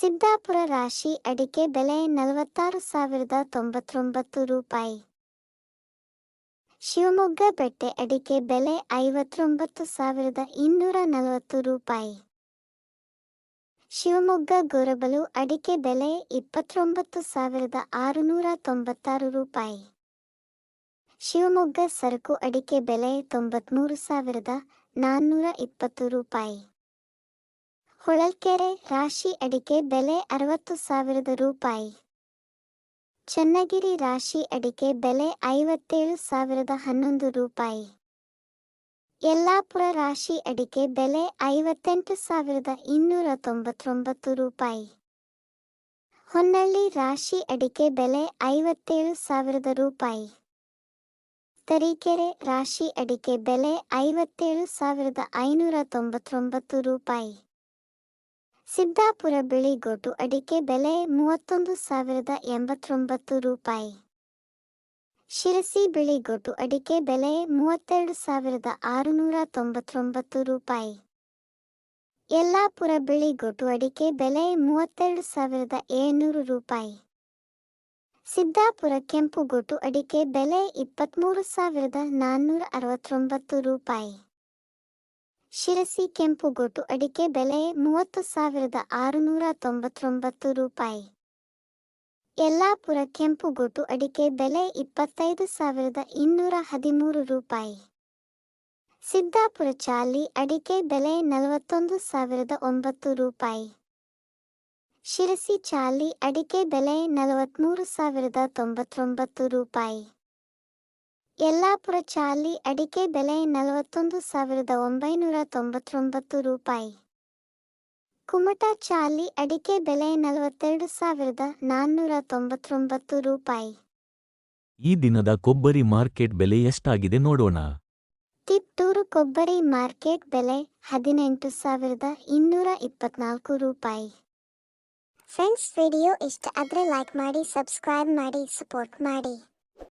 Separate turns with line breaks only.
ಸಿದ್ದಾಪುರ ರಾಶಿ ಅಡಿಕೆ ಬೆಲೆ ನಲವತ್ತಾರು ಸಾವಿರದ ತೊಂಬತ್ತೊಂಬತ್ತು ರೂಪಾಯಿ. ಶಿವಮೊಗ್ಗ ಬೆಟ್ಟೆ ಅಡಿಕೆ ಬೆಲೆ ಐವತ್ತೊಂಬತ್ತು ಸಾವಿರದ ಇನ್ನೂರ ನಲವತ್ತು ರೂಪಾಯಿ. ಶಿವಮೊಗ್ಗ ಗೊರಬಲು ಅಡಿಕೆ ಬೆಲೆ ಇಪ್ಪತ್ತೊಂಬತ್ತು ಸಾವಿರದ ಆರುನೂರ ತೊಂಬತ್ತಾರು ರೂಪಾಯಿ. ಶಿವಮೊಗ್ಗ ಸರಕು ಅಡಿಕೆ ಬೆಲೆ ತೊಂಬತ್ಮೂರು ಸಾವಿರದ ನಾನ್ನೂರ ಇಪ್ಪತ್ತು ರೂಪಾಯಿ. ಹೊಳಲ್ಕೆರೆ ರಾಶಿ ಅಡಿಕೆ ಬೆಲೆ ಅರವತ್ತು ಸಾವಿರದ ರೂಪಾಯಿ. ಚನ್ನಗಿರಿ ರಾಶಿ ಅಡಿಕೆ ಬೆಲೆ ಐವತ್ತೇಳು ಸಾವಿರದ ಹನ್ನೊಂದು ರೂಪಾಯಿ. ಯಲ್ಲಾಪುರ ರಾಶಿ ಅಡಿಕೆ ಬೆಲೆ ಐವತ್ತೆಂಟು ಸಾವಿರದ ಇನ್ನೂರ ತೊಂಬತ್ತೊಂಬತ್ತು ರೂಪಾಯಿ. ಹೊನ್ನಳ್ಳಿ ರಾಶಿ ಅಡಿಕೆ ಬೆಲೆ ಐವತ್ತೇಳು ಸಾವಿರದ ರೂಪಾಯಿ. ತರೀಕೆರೆ ರಾಶಿ ಅಡಿಕೆ ಬೆಲೆ ಐವತ್ತೇಳು ಸಾವಿರದ ಐನೂರ ತೊಂಬತ್ತೊಂಬತ್ತು ರೂಪಾಯಿ. ಸಿದ್ದಾಪುರ ಬಿಳಿಗೋಟು ಅಡಿಕೆ ಬೆಲೆ ಮೂವತ್ತೊಂದು ಸಾವಿರದ ಎಂಬತ್ತೊಂಬತ್ತು ರೂಪಾಯಿ. ಶಿರಸಿ ಬಿಳಿಗೊಟ್ಟು ಅಡಿಕೆ ಬೆಲೆ ಮೂವತ್ತೆರಡು ಸಾವಿರದ ಆರುನೂರ ತೊಂಬತ್ತೊಂಬತ್ತು ರೂಪಾಯಿ. ಯಲ್ಲಾಪುರ ಬಿಳಿಗೊಟ್ಟು ಅಡಿಕೆ ಬೆಲೆ ಮೂವತ್ತೆರಡು ಸಾವಿರದ ಏಳ್ನೂರು ರೂಪಾಯಿ. ಸಿದ್ದಾಪುರ ಕೆಂಪುಗೊಟ್ಟು ಅಡಿಕೆ ಬೆಲೆ ಇಪ್ಪತ್ತ್ಮೂರು ಸಾವಿರದ ನಾನ್ನೂರ ಅರವತ್ತೊಂಬತ್ತು ರೂಪಾಯಿ. ಶಿರಸಿ ಕೆಂಪುಗೊಟ್ಟು ಅಡಿಕೆ ಬೆಲೆ ಮೂವತ್ತು ಸಾವಿರದ ಆರುನೂರ ತೊಂಬತ್ತೊಂಬತ್ತು ರೂಪಾಯಿ. ಯಲ್ಲಾಪುರ ಕೆಂಪುಗೊಟ್ಟು ಅಡಿಕೆ ಬೆಲೆ ಇಪ್ಪತ್ತೈದು ಸಾವಿರದ ಇನ್ನೂರ ಹದಿಮೂರು ರೂಪಾಯಿ. ಸಿದ್ದಾಪುರ ಚಾಲಿ ಅಡಿಕೆ ಬೆಲೆ ನಲವತ್ತೊಂದು ಸಾವಿರದ ಒಂಬತ್ತು ರೂಪಾಯಿ. ಶಿರಸಿ ಚಾಲಿ ಅಡಿಕೆ ಬೆಲೆ ನಲವತ್ತ್ಮೂರು ಸಾವಿರದ ತೊಂಬತ್ತೊಂಬತ್ತು ರೂಪಾಯಿ. ಯಲ್ಲಾಪುರ ಚಾಲಿ ಅಡಿಕೆ ಬೆಲೆ ನಲವತ್ತೊಂದು ಸಾವಿರದ ಒಂಬೈನೂರ ತೊಂಬತ್ತೊಂಬತ್ತು ರೂಪಾಯಿ. ಕುಮಟಾ ಚಾಲಿ ಅಡಿಕೆ ಬೆಲೆ ನಲವತ್ತೆರಡು ಸಾವಿರದ ನಾನ್ನೂರ ತೊಂಬತ್ತೊಂಬತ್ತು ರೂಪಾಯಿ.
ಈ ದಿನದ ಕೊಬ್ಬರಿ ಮಾರ್ಕೆಟ್ ಬೆಲೆ ಎಷ್ಟಾಗಿದೆ ನೋಡೋಣ.
ತಿಪ್ಟೂರು ಕೊಬ್ಬರಿ ಮಾರ್ಕೆಟ್ ಬೆಲೆ ಹದಿನೆಂಟು ಸಾವಿರದ ಇನ್ನೂರ ಇಪ್ಪತ್ನಾಲ್ಕು ರೂಪಾಯಿ. ಫ್ರೆಂಡ್ಸ್ ವಿಡಿಯೋ ಇಷ್ಟ ಆದರೆ ಲೈಕ್ ಮಾಡಿ ಸಬ್ಸ್ಕ್ರೈಬ್ ಮಾಡಿ ಸಪೋರ್ಟ್ ಮಾಡಿ.